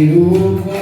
You.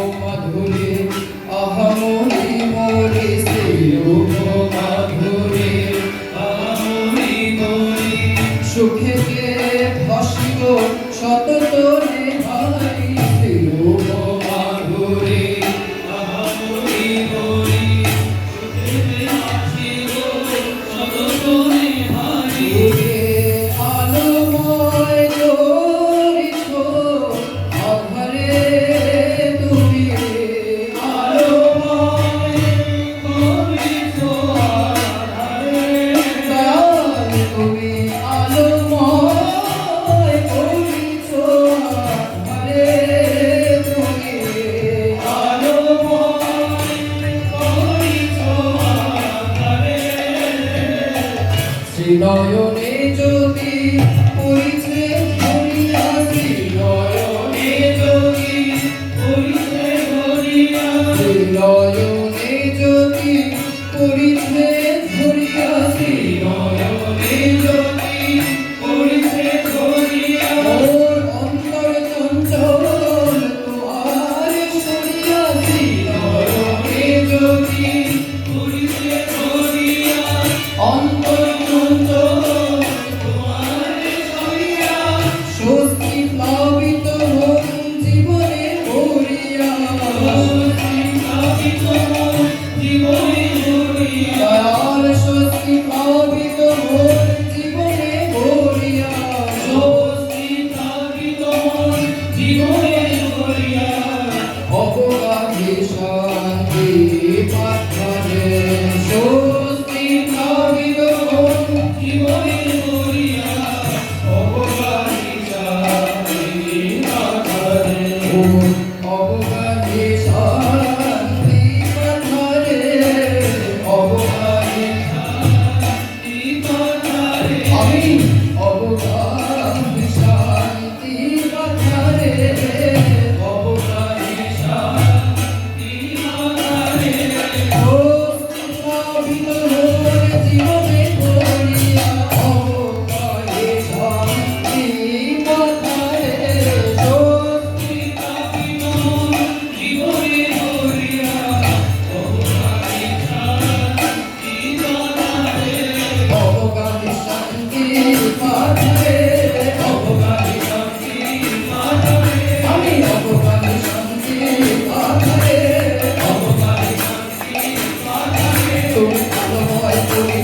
Thank you.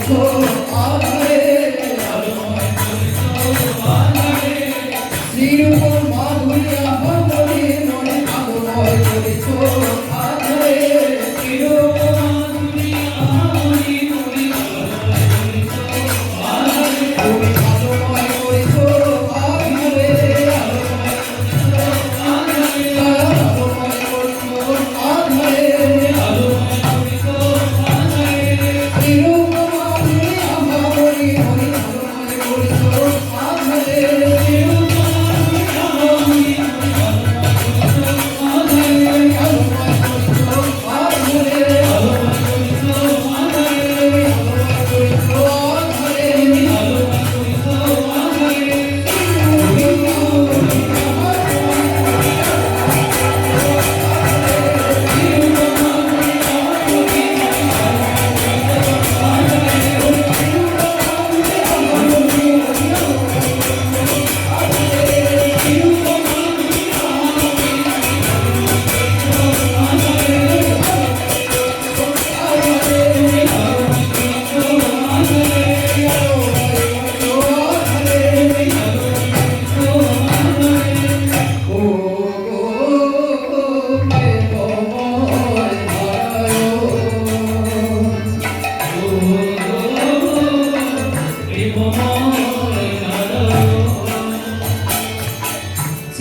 Senhor.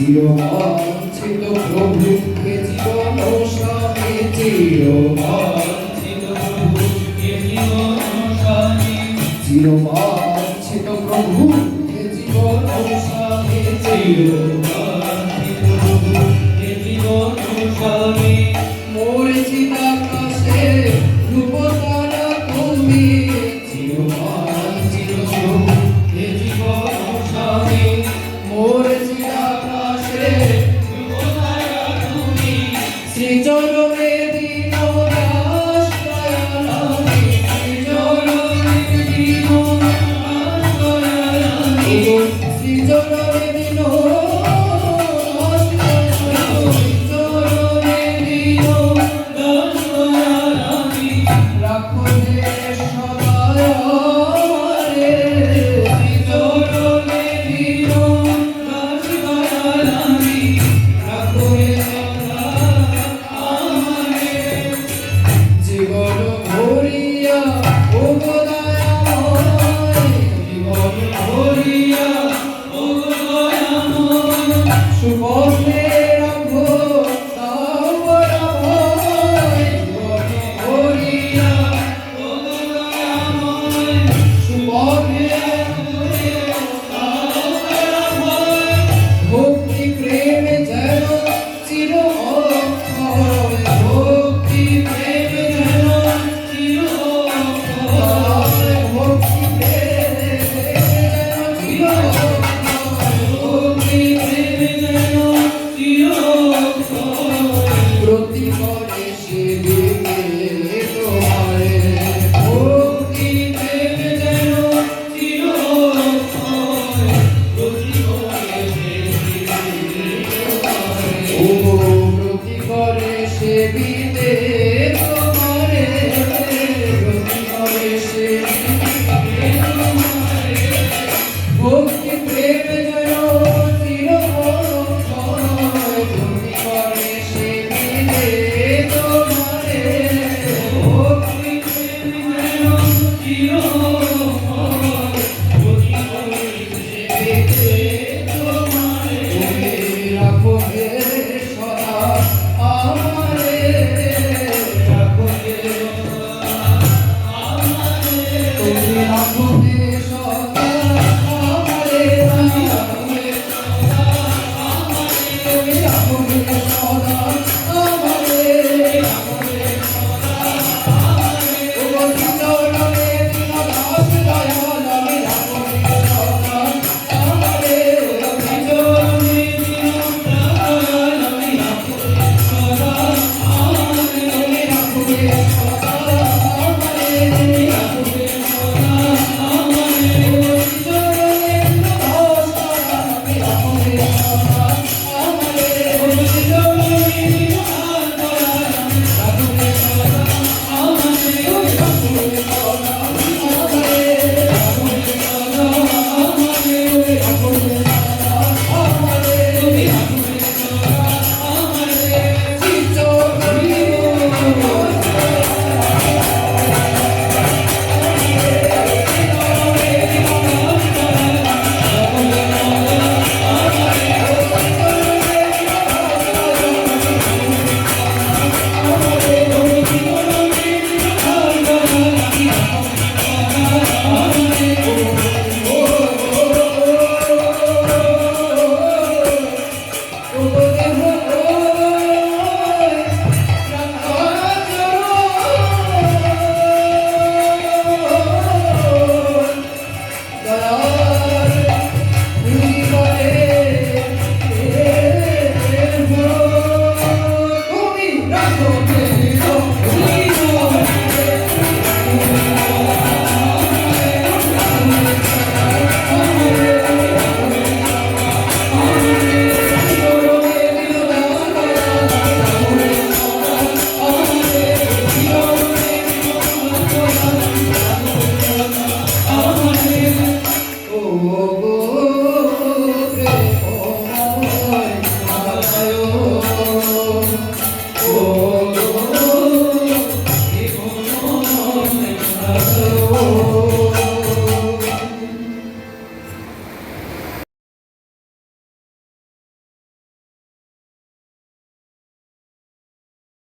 চিরবাঞ্ছিত প্রভুকে জীবন স্বামী চিরবাঞ্ছিত প্রভুকে জীবন স্বামী চিরবাঞ্ছিত প্রভুকে জীবন স্বামী চির